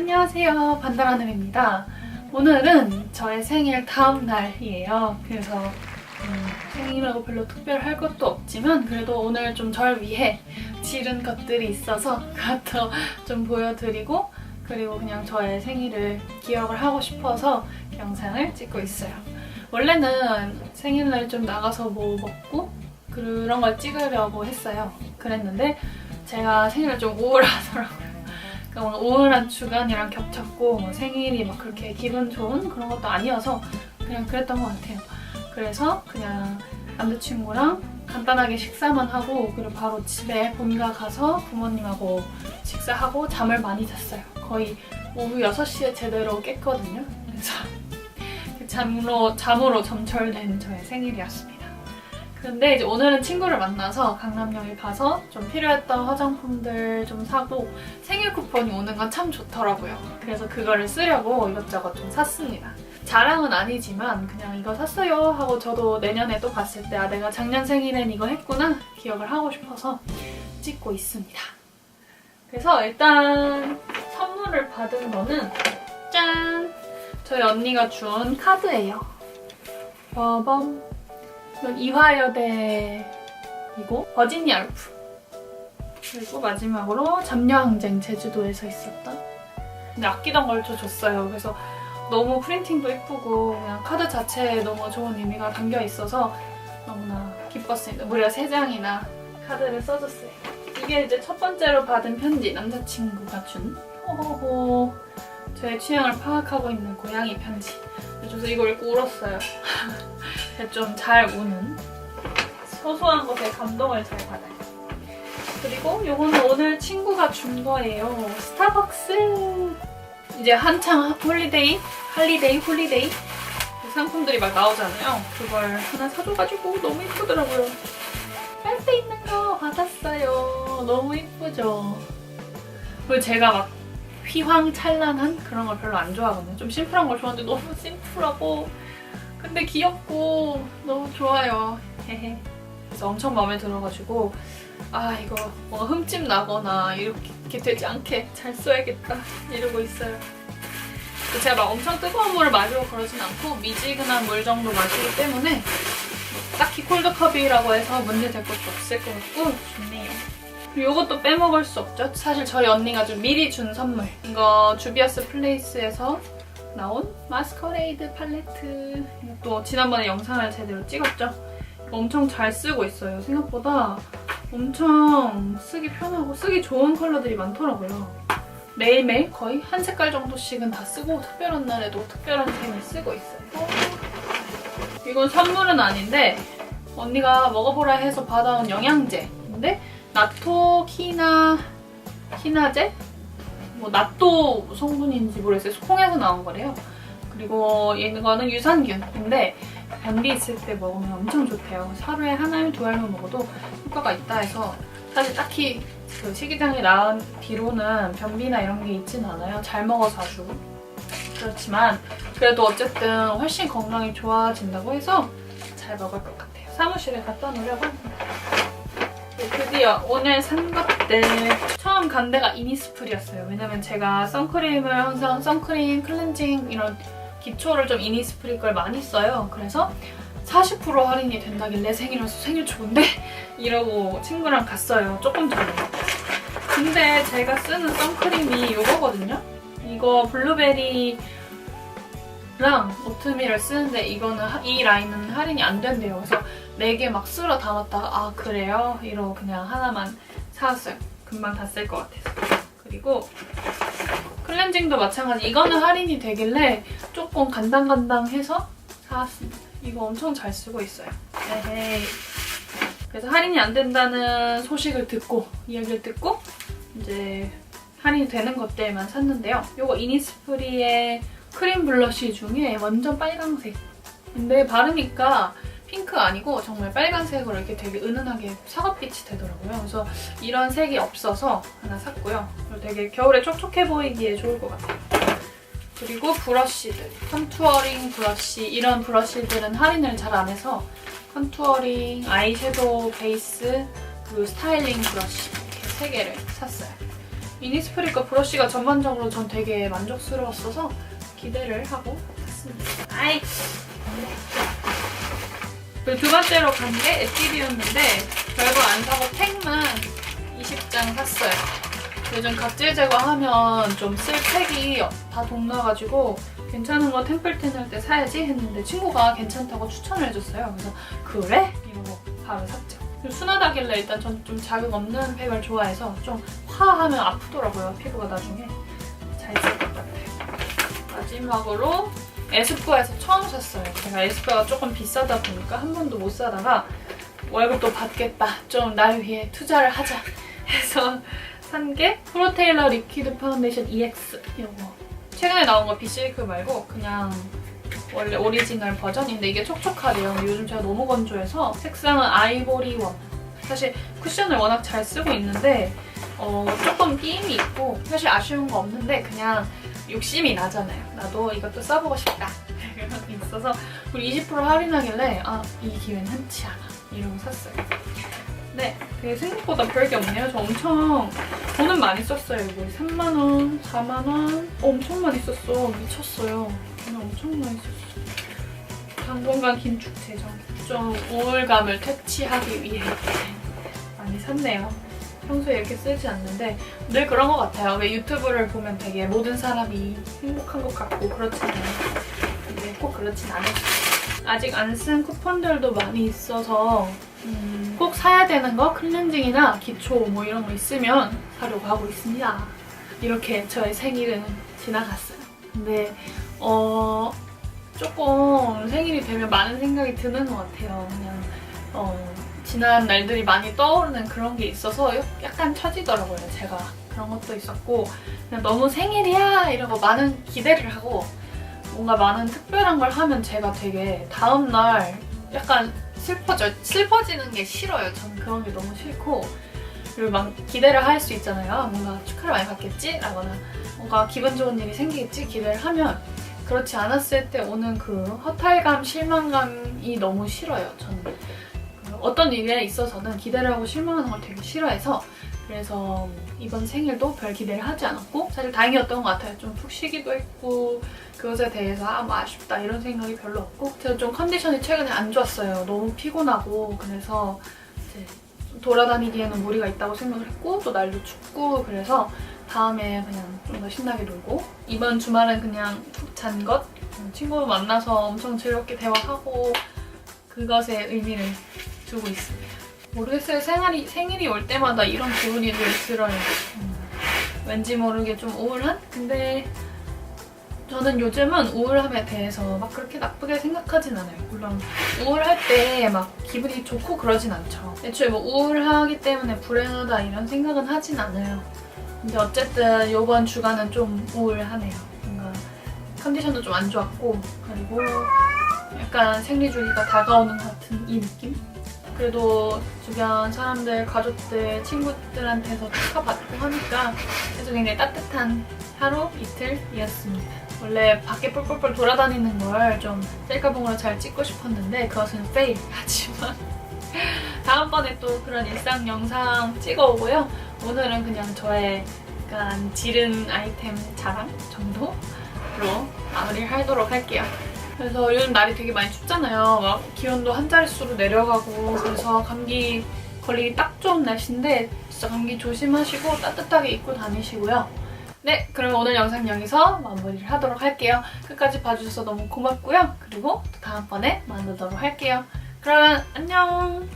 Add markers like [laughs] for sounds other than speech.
안녕하세요. 반달하늘입니다. 오늘은 저의 생일 다음 날이에요. 그래서 음, 생일이라고 별로 특별할 것도 없지만 그래도 오늘 좀 절 위해 지른 것들이 있어서 그것도 좀 보여드리고 그리고 그냥 저의 생일을 기억을 하고 싶어서 영상을 찍고 있어요. 원래는 생일날 좀 나가서 뭐 먹고 그런 걸 찍으려고 했어요. 그랬는데 제가 생일날 좀 우울하더라고요. 그러니까 뭔가 우울한 주간이랑 겹쳤고 뭐 생일이 막 그렇게 기분 좋은 그런 것도 아니어서 그냥 그랬던 것 같아요. 그래서 그냥 남자친구랑 간단하게 식사만 하고 그리고 바로 집에 본가 가서 부모님하고 식사하고 잠을 많이 잤어요. 거의 오후 6시에 제대로 깼거든요. 그래서 그 [laughs] 잠으로, 잠으로 점철된 저의 생일이었습니다. 근데 이제 오늘은 친구를 만나서 강남역에 가서 좀 필요했던 화장품들 좀 사고 생일 쿠폰이 오는 건 참 좋더라고요. 그래서 그거를 쓰려고 이것저것 좀 샀습니다. 자랑은 아니지만 그냥 이거 샀어요 하고 저도 내년에 또 봤을 때 아 내가 작년 생일엔 이거 했구나 기억을 하고 싶어서 찍고 있습니다. 그래서 일단 선물을 받은 거는 짠! 저희 언니가 준 카드예요. 빠밤. 이건 이화여대이고 버지니아 울프. 그리고 마지막으로 잠녀항쟁 제주도에서 있었던 근데 아끼던 걸 저 줬어요. 그래서 너무 프린팅도 예쁘고 그냥 카드 자체에 너무 좋은 의미가 담겨 있어서 너무나 기뻤습니다. 무려 3장이나 카드를 써줬어요. 이게 이제 첫 번째로 받은 편지 남자친구가 준 호호호 저의 취향을 파악하고 있는 고양이 편지 그래서 이걸 읽고 울었어요. [laughs] 좀 잘 우는 소소한 것에 감동을 잘 받아요. 그리고 요거는 오늘 친구가 준 거예요. 스타벅스 이제 한창 홀리데이, 할리데이, 홀리데이 그 상품들이 막 나오잖아요. 그걸 하나 사줘가지고 너무 이쁘더라고요. 빨대 있는 거 받았어요. 너무 이쁘죠? 그리고 제가 막 휘황찬란한 그런 걸 별로 안 좋아하거든요. 좀 심플한 걸 좋아하는데 너무 심플하고 근데 귀엽고 너무 좋아요. 그래서 엄청 마음에 들어가지고 아 이거 뭔가 흠집 나거나 이렇게 되지 않게 잘 써야겠다 이러고 있어요. 제가 막 엄청 뜨거운 물을 마시고 그러진 않고 미지근한 물 정도 마시기 때문에 뭐 딱히 콜드컵이라고 해서 문제될 것도 없을 것 같고 좋네요. 이것도 빼먹을 수 없죠. 사실 저희 언니가 좀 미리 준 선물. 이거 주비아스 플레이스에서 나온 마스커레이드 팔레트. 또 지난번에 영상을 제대로 찍었죠. 엄청 잘 쓰고 있어요. 생각보다 엄청 쓰기 편하고 쓰기 좋은 컬러들이 많더라고요. 매일매일 거의 한 색깔 정도씩은 다 쓰고 특별한 날에도 특별한 템을 쓰고 있어요. 이건 선물은 아닌데 언니가 먹어보라 해서 받아온 영양제인데 나토 키나 키나제? 뭐 나토 성분인지 모르겠어요. 콩에서 나온 거래요. 그리고 이거는 유산균인데 변비 있을 때 먹으면 엄청 좋대요. 하루에 한 알, 두 알만 먹어도 효과가 있다 해서 사실 딱히 그 식이장이 나은 뒤로는 변비나 이런 게 있진 않아요. 잘 먹어서 아주. 그렇지만 그래도 어쨌든 훨씬 건강이 좋아진다고 해서 잘 먹을 것 같아요. 사무실에 갖다 놓으려고 합니다. 네, 드디어 오늘 산 것들 처음 간 데가 이니스프리였어요. 왜냐면 제가 선크림을 항상 선크림, 클렌징 이런 기초를 좀 이니스프리 걸 많이 써요. 그래서 40% 할인이 된다길래 생일이라서 생일 좋은데 [laughs] 이러고 친구랑 갔어요. 조금 전에. 근데 제가 쓰는 선크림이 이거거든요. 이거 블루베리 랑 오트밀을 쓰는데 이거는 하- 이 라인은 할인이 안 된대요. 그래서 4개 막 쓸어 담았다가 아 그래요? 이러고 그냥 하나만 사왔어요. 금방 다 쓸 것 같아서. 그리고 클렌징도 마찬가지. 이거는 할인이 되길래 조금 간당간당해서 사왔습니다. 이거 엄청 잘 쓰고 있어요. 에헤이. 그래서 할인이 안 된다는 소식을 듣고 이야기를 듣고 이제 할인이 되는 것들만 샀는데요. 이거 이니스프리의 크림 블러쉬 중에 완전 빨강색. 근데 바르니까 핑크 아니고 정말 빨간색으로 이렇게 되게 은은하게 사과빛이 되더라고요. 그래서 이런 색이 없어서 하나 샀고요. 되게 겨울에 촉촉해 보이기에 좋을 것 같아요. 그리고 브러쉬들. 컨투어링 브러쉬. 이런 브러쉬들은 할인을 잘 안 해서 컨투어링, 아이섀도우 베이스, 그리고 스타일링 브러쉬 이렇게 세 개를 샀어요. 이니스프리 거 브러쉬가 전반적으로 전 되게 만족스러웠어서 기대를 하고 샀습니다. 아이. 그리고 두 번째로 간 게 에뛰드였는데 별거 안 사고 팩만 20장 샀어요. 요즘 각질 제거하면 좀 쓸 팩이 다 동나가지고 괜찮은 거 템플텐 할 때 사야지 했는데 친구가 괜찮다고 추천을 해줬어요. 그래서 그래? 이러고 바로 샀죠. 순하다길래 일단 전 좀 자극 없는 팩을 좋아해서 좀 화하면 아프더라고요. 피부가 나중에. 잘 같아요. 마지막으로 에스쁘아에서 처음 샀어요. 제가 에스쁘아가 조금 비싸다 보니까 한 번도 못 사다가 월급도 받겠다. 좀 날 위해 투자를 하자 해서 산 게 프로테일러 리퀴드 파운데이션 EX 이거 최근에 나온 거 비실크 말고 그냥 원래 오리지널 버전인데 이게 촉촉하대요. 요즘 제가 너무 건조해서 색상은 아이보리 원. 사실 쿠션을 워낙 잘 쓰고 있는데 어, 조금 끼임이 있고 사실 아쉬운 거 없는데 그냥 욕심이 나잖아요. 나도 이것도 써보고 싶다. 이런 [laughs] 게 있어서 우리 20% 할인하길래 아 이 기회는 흔치 않아 이러고 샀어요. 네, 되게 생각보다 별게 없네요. 저 엄청 돈은 많이 썼어요. 이거 3만 원, 4만 원, 어, 엄청 많이 썼어. 미쳤어요. 돈을 엄청 많이 썼어. 당분간 긴축 재정. 좀 우울감을 퇴치하기 위해 많이 샀네요. 평소에 이렇게 쓰지 않는데 늘 그런 것 같아요. 왜 유튜브를 보면 되게 모든 사람이 행복한 것 같고 그렇잖아요. 근데 꼭 그렇진 않아요. 아직 안 쓴 쿠폰들도 많이 있어서 음, 꼭 사야 되는 거 클렌징이나 기초 뭐 이런 거 있으면 사려고 하고 있습니다. 이렇게 저의 생일은 지나갔어요. 근데 어 조금 생일이 되면 많은 생각이 드는 것 같아요. 그냥 어, 지난 날들이 많이 떠오르는 그런 게 있어서 약간 처지더라고요. 제가 그런 것도 있었고 그냥 너무 생일이야 이러고 많은 기대를 하고 뭔가 많은 특별한 걸 하면 제가 되게 다음 날 약간 슬퍼져 슬퍼지는 게 싫어요. 저는 그런 게 너무 싫고 그리고 막 기대를 할 수 있잖아요. 뭔가 축하를 많이 받겠지 라거나 뭔가 기분 좋은 일이 생기겠지 기대를 하면 그렇지 않았을 때 오는 그 허탈감, 실망감이 너무 싫어요. 저는 그 어떤 일에 있어서는 기대를 하고 실망하는 걸 되게 싫어해서 그래서 이번 생일도 별 기대를 하지 않았고 사실 다행이었던 것 같아요. 좀 푹 쉬기도 했고 그것에 대해서 아, 뭐 아쉽다 이런 생각이 별로 없고 제가 좀 컨디션이 최근에 안 좋았어요. 너무 피곤하고 그래서 이제 좀 돌아다니기에는 무리가 있다고 생각을 했고 또 날도 춥고 그래서 다음에 그냥 좀 더 신나게 놀고 이번 주말은 그냥 푹 잔 것 친구 만나서 엄청 즐겁게 대화하고 그것에 의미를 두고 있습니다. 모르겠어요. 생활이, 생일이 올 때마다 이런 기분이 늘 들어요. 음, 왠지 모르게 좀 우울한? 근데 저는 요즘은 우울함에 대해서 막 그렇게 나쁘게 생각하진 않아요. 물론 우울할 때 막 기분이 좋고 그러진 않죠. 애초에 뭐 우울하기 때문에 불행하다 이런 생각은 하진 않아요. 근데 어쨌든 이번 주간은 좀 우울하네요. 뭔가 컨디션도 좀 안 좋았고 그리고 약간 생리주기가 다가오는 것 같은 이 느낌? 그래도 주변 사람들, 가족들, 친구들한테서 축하받고 하니까 그래서 굉장히 따뜻한 하루 이틀이었습니다. 원래 밖에 뿔뿔뿔 돌아다니는 걸 좀 셀카봉으로 잘 찍고 싶었는데 그것은 페일. [laughs] 하지만 다음번에 또 그런 일상 영상 찍어오고요. 오늘은 그냥 저의 약간 지른 아이템 자랑 정도로 마무리를 하도록 할게요. 그래서 요즘 날이 되게 많이 춥잖아요. 막 기온도 한 자릿수로 내려가고 그래서 감기 걸리기 딱 좋은 날씨인데 진짜 감기 조심하시고 따뜻하게 입고 다니시고요. 네, 그럼 오늘 영상 여기서 마무리를 하도록 할게요. 끝까지 봐주셔서 너무 고맙고요. 그리고 또 다음번에 만나도록 할게요. 그러면 안녕!